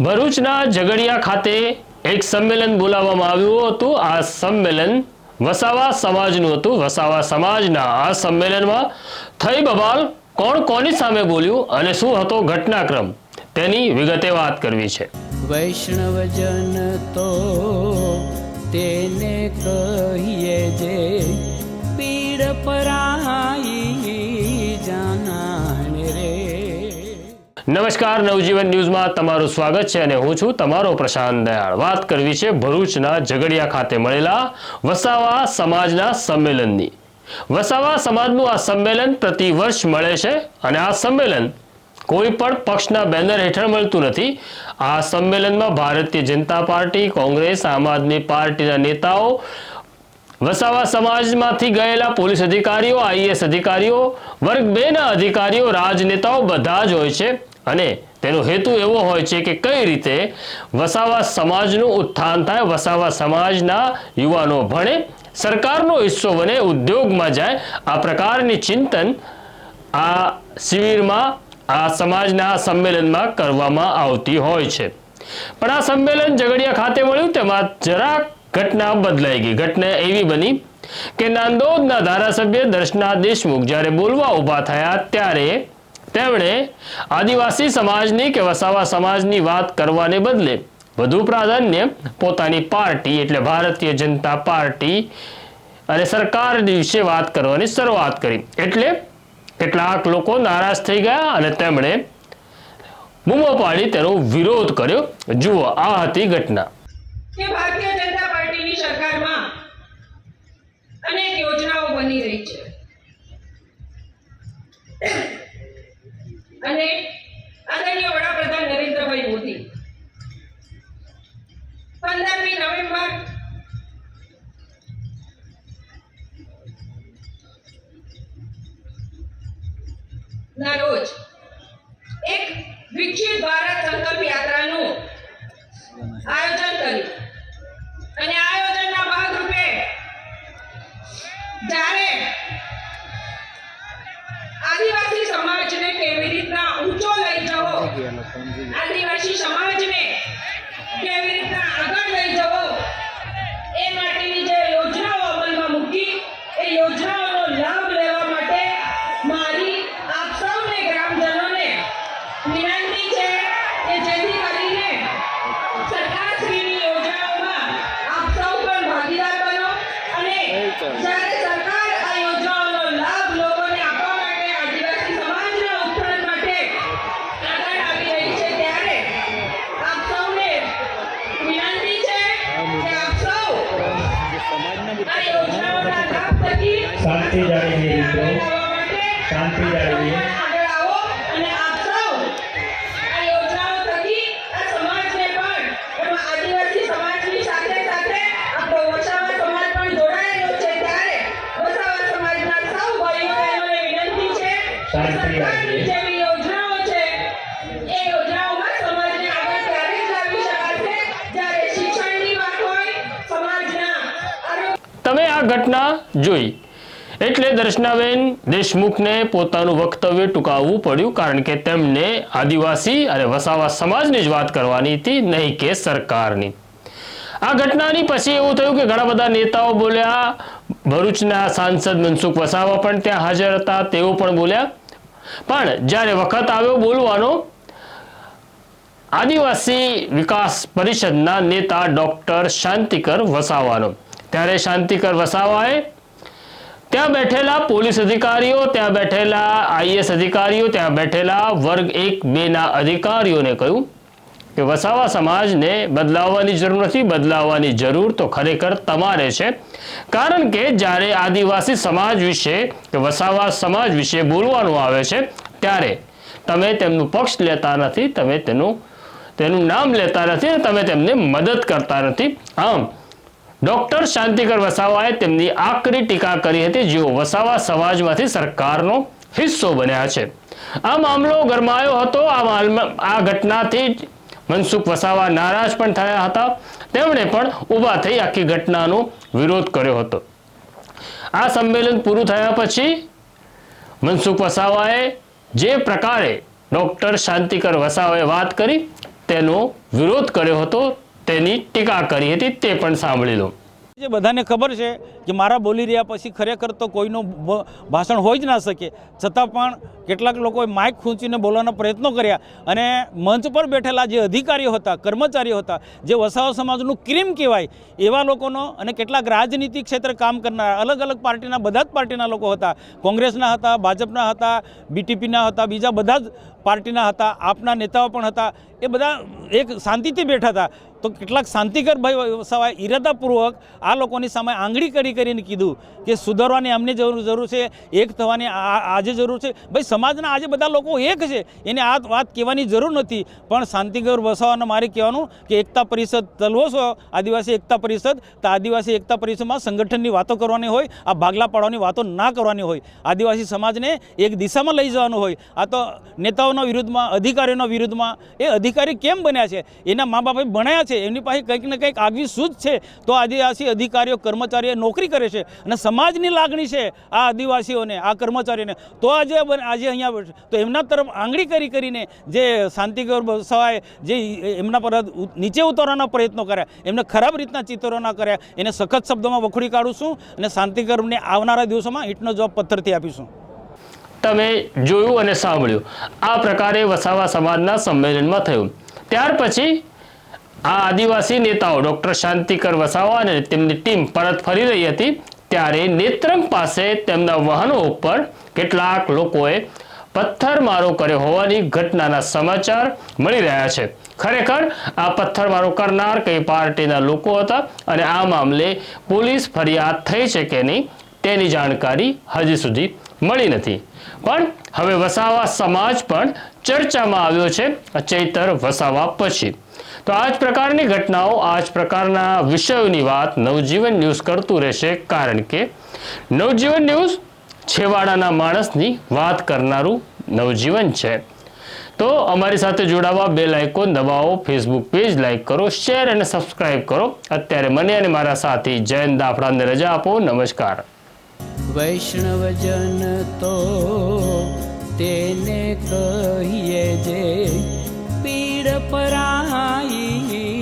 ભરૂચના ઝઘડિયા ખાતે એક સંમેલન બોલાવવામાં આવ્યું હતું. આ સંમેલન વસાવા સમાજનું હતું. વસાવા સમાજના આ સંમેલનમાં થઈ બબાલ કોણ કોની સામે બોલ્યું અને શું હતો ઘટનાક્રમ? તેની વિગતે વાત કરવી છે. વૈષ્ણવજન તો તેને કહીએ જે પીડ પરાઈ નમસ્કાર, નવજીવન ન્યૂઝમાં તમારું સ્વાગત છે અને હું છું તમારો પ્રશાંત દયાળ. વાત કરવી છે ભરૂચના ઝઘડિયા ખાતે મળેલા વસાવા સમાજના સંમેલનની. વસાવા સમાજનું આ સંમેલન પ્રતિ વર્ષ મળે છે અને આ સંમેલન કોઈ પણ પક્ષના બેનર હેઠળ મળતું નથી. આ સંમેલનમાં ભારતીય જનતા પાર્ટી, કોંગ્રેસ, આમ આદમી પાર્ટીના નેતાઓ, વસાવા સમાજમાંથી ગયેલા પોલીસ અધિકારીઓ આઈએસ અધિકારીઓ, વર્ગ બેના અધિકારીઓ, રાજનેતાઓ બધા જ હોય છે. અને તેનો હેતુ એવો હોય છે કે કઈ રીતે વસાવા સમાજનું ઉત્થાન થાય, વસાવા સમાજના યુવાનો ભણે, સરકારનો હિસ્સો બને, ઉદ્યોગમાં જાય. આ પ્રકારની ચિંતન આ શિબિરમાં, આ સમાજના સંમેલનમાં કરવામાં આવતી હોય છે. પણ આ સંમેલન ઝઘડિયા ખાતે મળ્યું તેમાં જરાક ઘટના બદલાઈ ગઈ. ઘટના એવી બની કે નાંદોદના ધારાસભ્ય દર્શના દેશમુખ જ્યારે બોલવા ઊભા થયા ત્યારે તેમણે આદિવાસી સમાજની કે વસાવા સમાજની વાત કરવાને બદલે વધુ પ્રાધાન્ય પોતાની પાર્ટી એટલે ભારતીય જનતા પાર્ટી અને સરકાર વિશે વાત કરવાની શરૂઆત કરી. એટલે કેટલાક લોકો નારાજ થઈ ગયા અને તેમણે બૂમો પાડી તેનો વિરોધ કર્યો. જુઓ, આ હતી ઘટના. ભારતીય જનતા પાર્ટીની સરકારમાં અનેક યોજનાઓ બની રહી છે. અને આદરણીય વડાપ્રધાન નરેન્દ્રભાઈ મોદી. પંદરમી નવેમ્બર ના રોજ એક વિકસિત ભારત સંકલ્પ યાત્રાનું આયોજન કર્યું. આદિવાસી સમાજને કેવી રીતના આગળ લઈ જવો એ માટેની જે યોજનાઓ અમલમાં મૂકી એ યોજનાઓનો લાભ લેવા માટે મારી આપ સૌને ગ્રામજનોને વિનંતી છે કે જેથી કરીને સરકારશ્રીની યોજનાઓમાં આપ સૌ પણ ભાગીદાર બનો અને શકાશે જ્યારે શિક્ષણની શાંતિ હોય સમાજના આરોગ્ય તમે આ ઘટના જોઈ. એટલે દર્શનાબેન દેશમુખને પોતાનું વક્તવ્ય ટૂંકાવવું પડ્યું કારણ કે તેમને આદિવાસી અને વસાવા સમાજની જ વાત કરવાની હતી, નહીં કે સરકારની. આ ઘટનાની પછી એવું થયું કે ઘણા બધા નેતાઓ બોલ્યા, ભરૂચના સાંસદ મનસુખ વસાવા પણ ત્યાં હાજર હતા, તેઓ પણ બોલ્યા. પણ જ્યારે વખત આવ્યો બોલવાનો, આદિવાસી વિકાસ પરિષદના નેતા ડોક્ટર શાંતિકર વસાવાનો. ત્યારે શાંતિકર વસાવાએ ત્યાં બેઠેલા પોલીસ અધિકારીઓ, ત્યાં બેઠેલા આઈએસ અધિકારીઓ, ત્યાં બેઠેલા વર્ગ એક બે ના અધિકારીઓને કહ્યું કે વસાવા સમાજને બદલાવવાની જરૂર નથી, બદલાવવાની જરૂર તો ખરેખર તમારે છે. કારણ કે જ્યારે આદિવાસી સમાજ વિશે કે વસાવા સમાજ વિશે બોલવાનું આવે છે, ત્યારે તમે તેમનું પક્ષ લેતા નથી, તમે તેનું તેનું નામ લેતા નથી અને તમે તેમને મદદ કરતા નથી. આમ ડોક્ટર શાંતિકર વસાવાએ તેમની આકરી ટીકા કરી હતી, જેઓ વસાવા સમાજમાંથી સરકારનો હિસ્સો બન્યા છે. આ મામલો ગરમાયો હતો. આ આ ઘટનાથી મનસુખ વસાવા નારાજ પણ થયા હતા. તેમણે પણ ઊભા થઈ આખી ઘટનાનો વિરોધ કર્યો હતો. આ સંમેલન પૂરું થયા પછી મનસુખ વસાવાએ જે પ્રકારે ડોક્ટર શાંતિકર વસાવાએ વાત કરી, તેનો વિરોધ કર્યો હતો. તેની ટીકા કરી હતી તે પણ સાંભળી લો. જે બધાને ખબર છે કે મારા બોલી રહ્યા પછી ખરેખર તો કોઈનું ભાષણ હોઈ જ ના શકે. છતાં પણ કેટલાક લોકોએ માઇક ખૂંચીને બોલવાનો પ્રયત્નો કર્યા અને મંચ પર બેઠેલા જે અધિકારીઓ હતા, કર્મચારીઓ હતા, જે વસાવા સમાજનું ક્રીમ કહેવાય, એવા લોકોનો અને કેટલાક રાજનીતિ ક્ષેત્રે કામ કરનાર, અલગ અલગ પાર્ટીના, બધા જ પાર્ટીના લોકો હતા. કોંગ્રેસના હતા, ભાજપના હતા, બીટીપીના હતા, બીજા બધા જ પાર્ટીના હતા, આપના નેતાઓ પણ હતા. એ બધા એક શાંતિથી બેઠા હતા. તો કેટલાક શાંતિકર ભાઈ સવાય ઈરાદાપૂર્વક આ લોકોની સામે આંગળી કરી કરીને કીધું કે સુધારવાની અમને જરૂર જરૂર છે, એક થવાની આજે જરૂર છે. ભાઈ, સમાજના આજે બધા લોકો એક છે. એને આ વાત કહેવાની જરૂર નથી. પણ શાંતિગર વસાવાને મારે કહેવાનું કે એકતા પરિષદ તલવો છો, આદિવાસી એકતા પરિષદ, તો આદિવાસી એકતા પરિષદમાં સંગઠનની વાતો કરવાની હોય, આ ભાગલા પાડવાની વાતો ના કરવાની હોય. આદિવાસી સમાજને એક દિશામાં લઈ જવાનું હોય. આ તો નેતાઓના વિરુદ્ધમાં, અધિકારીઓના વિરુદ્ધમાં એ અધિકારી કેમ બન્યા છે? એના મા બાપે ભણ્યા છે, એમની પાસે કંઈક ને કંઈક આગવી સૂઝ છે. તો આદિવાસી અધિકારીઓ, કર્મચારીઓ નોકરી કરે છે અને સમાજની લાગણી છે આ આદિવાસીઓને, આ કર્મચારીઓને. તો આજે આજે અહીંયા તો એમના તરફ આંગળી કરી કરીને જે શાંતિગર સવાય જે એમના પર નીચે ઉતારવાના પ્રયત્નો કર્યા, એમને ખરાબ રીતના ચિત્રોના કર્યા, એને સખત શબ્દોમાં વખોડી કાઢું છું અને શાંતિગરને આવનારા દિવસોમાં ઈંટનો જવાબ પથ્થરથી આપીશું. તમે જોયું અને સાંભળ્યું. આ પ્રકારે વસાવા સમાજના સંમેલનમાં થયું. ત્યાર પછી આ આદિવાસી નેતાઓ ડોક્ટર શાંતિકર વસાવા અને તેમની ટીમ પરત ફરી રહી હતી ત્યારે નેત્રંગ પાસે તેમના વાહનો ઉપર કેટલાક લોકોએ પથ્થરમારો કર્યો હોવાની ઘટનાના સમાચાર મળી રહ્યા છે. ખરેખર આ પથ્થરમારો કરનાર કઈ પાર્ટીના લોકો હતા અને આ મામલે પોલીસ ફરિયાદ થઈ છે કે નહીં તેની જાણકારી હજી સુધી મળી નથી. પણ હવે વસાવા સમાજ પણ ચર્ચામાં આવ્યો છે. ચૈતર વસાવા પછી. તો આ જ પ્રકારની ઘટનાઓ આ જ પ્રકારના વિષયોની વાત નવજીવન ન્યૂઝ કરતું રહેશે, કારણ કે નવજીવન ન્યૂઝ છેવાડાના માણસની વાત કરનારું નવજીવન છે. તો અમારી સાથે જોડાવા બે લાઇકો દબાવો ફેસબુક પેજ લાઇક કરો શેર અને સબસ્ક્રાઇબ કરો. અત્યારે મને અને મારા સાથી જયંત દાફડાને રજા આપો. નમસ્કાર. વૈષ્ણવજન તો તેને કહીએ જે પીડ પરાઈ